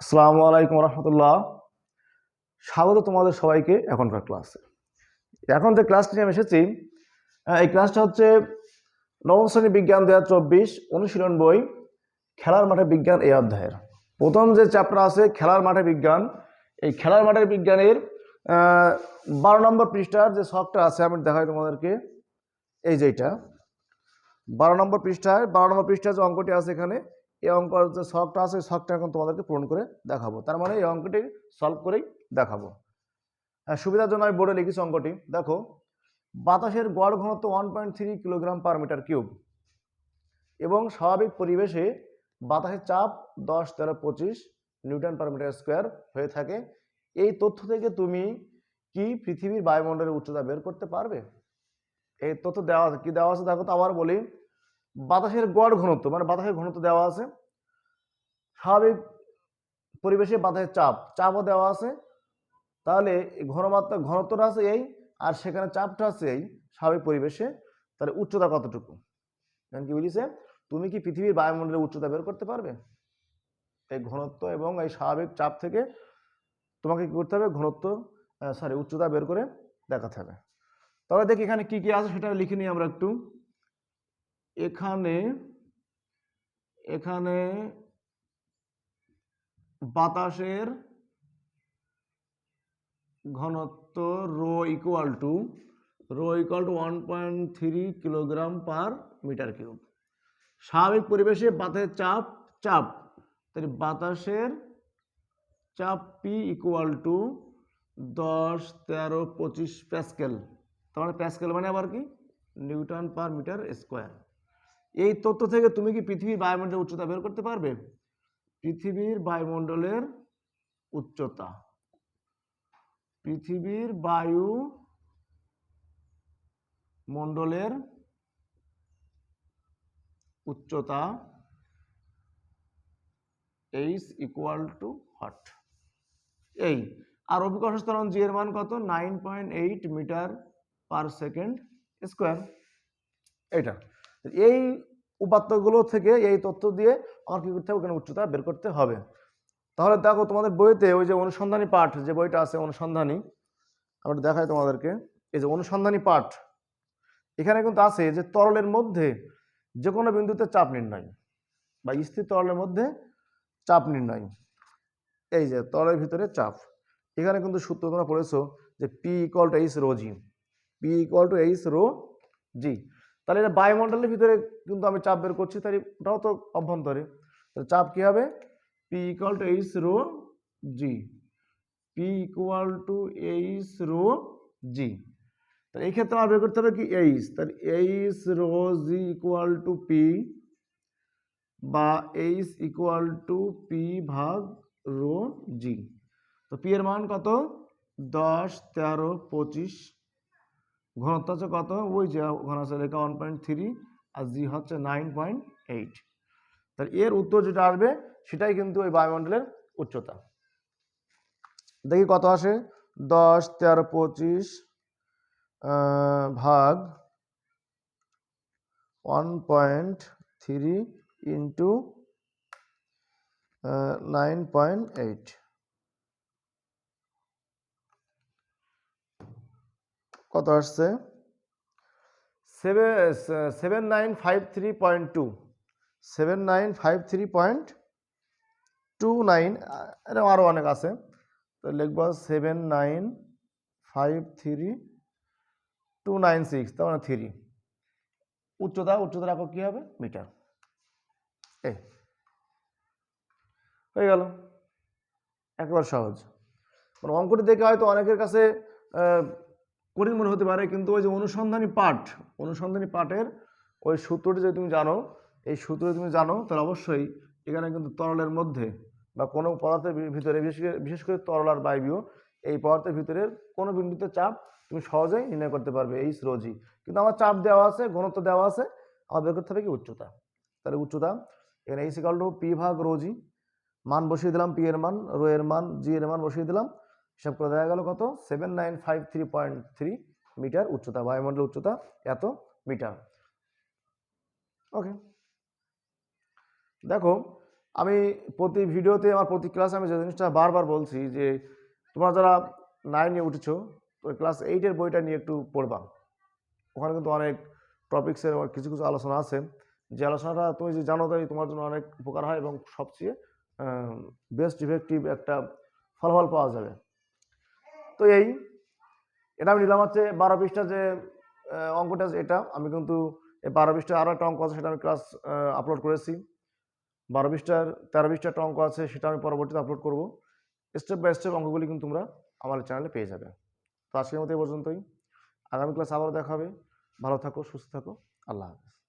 আসসালামু আলাইকুম রহমতুল্লাহ। স্বাগত তোমাদের সবাইকে এখনকার ক্লাসে। এখন যে ক্লাসটি নিয়ে আমি এসেছি এই ক্লাসটা হচ্ছে নবম শ্রেণি বিজ্ঞান দু চব্বিশ, অনুশীলন বই, খেলার মাঠে বিজ্ঞান এই অধ্যায়ের। প্রথম যে চ্যাপ্টার আছে, খেলার মাঠে বিজ্ঞান, এই খেলার মাঠের বিজ্ঞানের বারো নম্বর পৃষ্ঠার যে শখটা আছে, আমি দেখাই তোমাদেরকে। এই যেটা বারো নম্বর পৃষ্ঠায়, বারো নম্বর পৃষ্ঠায় যে অঙ্কটি আছে এখানে এই অঙ্কর যে শখটা আছে শখটা এখন তোমাদেরকে পূরণ করে দেখাবো। তার মানে এই অঙ্কটি সলভ করেই দেখাবো। হ্যাঁ সুবিধার জন্য আমি বোর্ডে লিখেছি অঙ্কটি। দেখো, বাতাসের গড় ঘনত্ব one point three kilogram per metre cube এবং স্বাভাবিক পরিবেশে বাতাসের চাপ দশ, তেরো, পঁচিশ নিউটন পার মিটার স্কোয়ার হয়ে থাকে। এই তথ্য থেকে তুমি কি পৃথিবীর বায়ুমণ্ডলের উচ্চতা বের করতে পারবে? এই তথ্য দেওয়া আছে, কি দেওয়া আছে? দেখো তো আবার বলি বাতাসের গড় ঘনত্ব মানে বাতাসের ঘনত্ব দেওয়া আছে। স্বাভাবিক পরিবেশে বাতাসের চাপ, চাপও দেওয়া আছে। তাহলে ঘনমাত্রা, ঘনত্বটা আছে এই, আর সেখানে চাপটা আছে এই স্বাভাবিক পরিবেশে। তাহলে উচ্চতা কতটুকু? এখন কি বলিছে? তুমি কি পৃথিবীর বায়ুমণ্ডলের উচ্চতা বের করতে পারবে? এই ঘনত্ব এবং এই স্বাভাবিক চাপ থেকে তোমাকে কি করতে হবে? ঘনত্ব সরি উচ্চতা বের করে দেখাতে হবে। তাহলে দেখি এখানে কি কি আছে সেটা লিখে নিই আমরা একটু। এখানে এখানে বাতাসের ঘনত্ব rho equal to rho equal to one point three kilogram per metre cube স্বাভাবিক পরিবেশে বাতাসের চাপ চাপ। তাহলে বাতাসের চাপ পি ইকুয়াল টু দশ, তেরো, পঁচিশ প্যাসকেল তার মানে প্যাসকেল মানে আবার কি? নিউটন পার মিটার স্কোয়ার এই তথ্য থেকে তুমি কি পৃথিবীর বায়ুমণ্ডলের উচ্চতা বের করতে পারবে? পৃথিবীর বায়ুমণ্ডলের উচ্চতা। পৃথিবীর বায়ু মণ্ডলের উচ্চতা এইচ ইকুয়াল টু হট। এই আর অভিকর্ষ ত্বরণ জি এর মান কত? Nine point eight metre per second square. এটা এই উপাত্তগুলো থেকে এই তথ্য দিয়ে আমার কি করতে হবে? ওখানে উচ্চতা বের করতে হবে। তাহলে দেখো তোমাদের বইতে ওই যে অনুসন্ধানী পাঠ, যে বইটা আছে অনুসন্ধানী, আমরা দেখাই তোমাদেরকে। এই যে অনুসন্ধানী পাঠ, এখানে কিন্তু আছে যে তরলের মধ্যে যে কোনো বিন্দুতে চাপ নির্ণয় বা স্থির তরলের মধ্যে চাপ নির্ণয়। এই যে তরলের ভিতরে চাপ, এখানে কিন্তু সূত্র তোমরা পড়েছো যে P equal to H rho G P equal to H rho G তাহলে এটা বায়ুমণ্ডলের ভিতরে কিন্তু আমি চাপ বের করছি তাই ওটাও তো অভ্যন্তরে। তাহলে চাপ কী হবে? P equal to H rho G P equal to H rho G তাহলে এই ক্ষেত্রে আমার বের করতে হবে কি? এইচ তাহলে H rho G equal to P বা এইচ ইকুয়াল টু পি ভাগ রো জি তো পি এর মান কত? দশ, তেরো, পঁচিশ ঘনত্ব হচ্ছে কত? ওই যে ঘন আছে লেখা ওয়ান পয়েন্ট থ্রি আর জি হচ্ছে নাইন পয়েন্ট এইট তাহলে এর উত্তর যেটা আসবে, সেটাই কিন্তু ওই বায়ুমণ্ডলের উচ্চতা। দেখি কত আসে? দশ, তেরো, পঁচিশ ভাগ one point three into nine point eight কত আসছে? Seven seven nine five three point two. Seven nine five three point two nine এরকম আরও অনেক আছে। তো লিখব seven nine five three two nine six তার মানে থ্রি। উচ্চতা উচ্চতা রাখো কী হবে? মিটার। এই। হয়ে গেল। একেবারে সহজ। মানে অঙ্কটি দেখে হয়তো অনেকের কাছে কঠিন মনে হতে পারে, কিন্তু ওই যে অনুসন্ধানী পাঠ, অনুসন্ধানী পাঠের ওই সূত্রটি যদি তুমি জানো, এই সূত্রটি তুমি জানো, তাহলে অবশ্যই এখানে কিন্তু তরলের মধ্যে বা কোনো পদার্থের ভিতরে, বিশেষ করে তরল আর বায়বীয়, এই পদার্থের ভিতরের কোনো বিন্দুতে চাপ তুমি সহজেই নির্ণয় করতে পারবে এই রোজি। কিন্তু আমার চাপ দেওয়া আছে, ঘনত্ব দেওয়া আছে, আমার বের করতে হবে কি উচ্চতা? তাহলে উচ্চতা, এখানে এই সিকাল পি ভাগ রোজি, মান বসিয়ে দিলাম পি এর মান, রো এর মান জি এর মান বসিয়ে দিলাম হিসাব করে দেখা গেল কত? Seven nine five three point three metre উচ্চতা বায়ুমণ্ডলের উচ্চতা এত মিটার। ওকে দেখো, আমি প্রতি ভিডিওতে আমার প্রতি ক্লাসে আমি যে জিনিসটা বারবার বলছি যে, তোমরা যারা নাইনে উঠেছো, তো ক্লাস এইটের বইটা নিয়ে একটু পড়বা। ওখানে কিন্তু অনেক টপিক্সের কিছু কিছু আলোচনা আছে। যে আলোচনাটা তুমি যে জানো তাই তোমার জন্য অনেক উপকার হয় এবং সবচেয়ে বেস্ট ইফেক্টিভ একটা ফলাফল পাওয়া যাবে। তো এই এটা আমি নিলাম হচ্ছে বারো পৃষ্ঠা যে অঙ্কটা এটা। আমি কিন্তু এই বারো পৃষ্ঠা আরও একটা অঙ্ক আছে, সেটা আমি ক্লাস আপলোড করেছি। বারো পৃষ্ঠার, তেরো পৃষ্ঠার একটা অঙ্ক আছে, সেটা আমি পরবর্তীতে আপলোড করব। স্টেপ বাই স্টেপ অঙ্কগুলি কিন্তু তোমরা আমার চ্যানেলে পেয়ে যাবে। তো আজকের মতো এই পর্যন্তই। আগামী ক্লাস আবারও দেখা হবে। ভালো থাকো, সুস্থ থাকো। আল্লাহ হাফেজ।